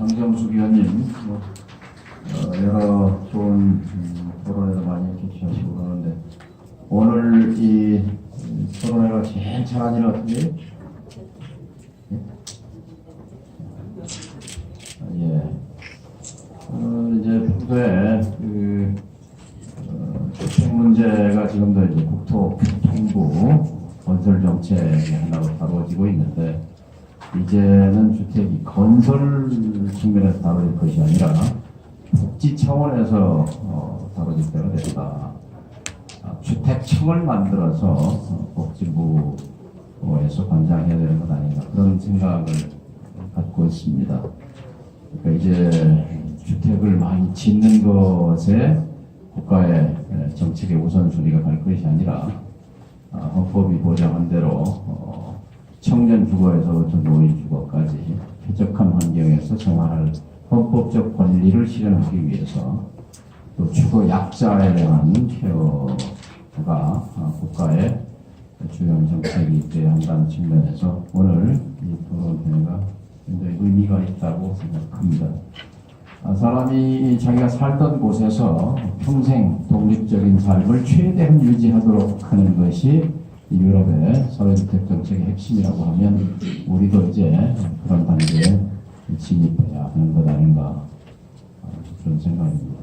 장정숙 위원님 뭐, 어, 여러 좋은 음, 토론회도 많이 개최하시고 그러는데 오늘 이 음, 토론회가 제일 잘한 일은 어떻게 해요? 아, 예. 어, 이제 평소에 그 어, 주택 문제가 지금도 이제 국토교통부 건설 정책이 하나로 다루어지고 있는데 이제는 주택이 건설 측면에서 다뤄질 것이 아니라 복지 차원에서 어, 다뤄질 때가 됐다. 아, 주택청을 만들어서 어, 복지부에서 관장해야 되는 것 아닌가 그런 생각을 갖고 있습니다. 그러니까 이제 주택을 많이 짓는 것에 국가의 에, 정책의 우선순위가 갈 것이 아니라 아, 헌법이 보장한 대로 어, 청년 주거에서부터 노인 주거까지 쾌적한 환경에서 생활할 헌법적 권리를 실현하기 위해서 또 주거 약자에 대한 케어가 아, 국가의 중요한 정책이 되어야 한다는 측면에서 오늘 이 토론회가 굉장히 의미가 있다고 생각합니다. 아, 사람이 자기가 살던 곳에서 평생 독립적인 삶을 최대한 유지하도록 하는 것이 이 유럽의 사회주택 정책의 핵심이라고 하면 우리도 이제 그런 단계에 진입해야 하는 것 아닌가 아, 그런 생각입니다.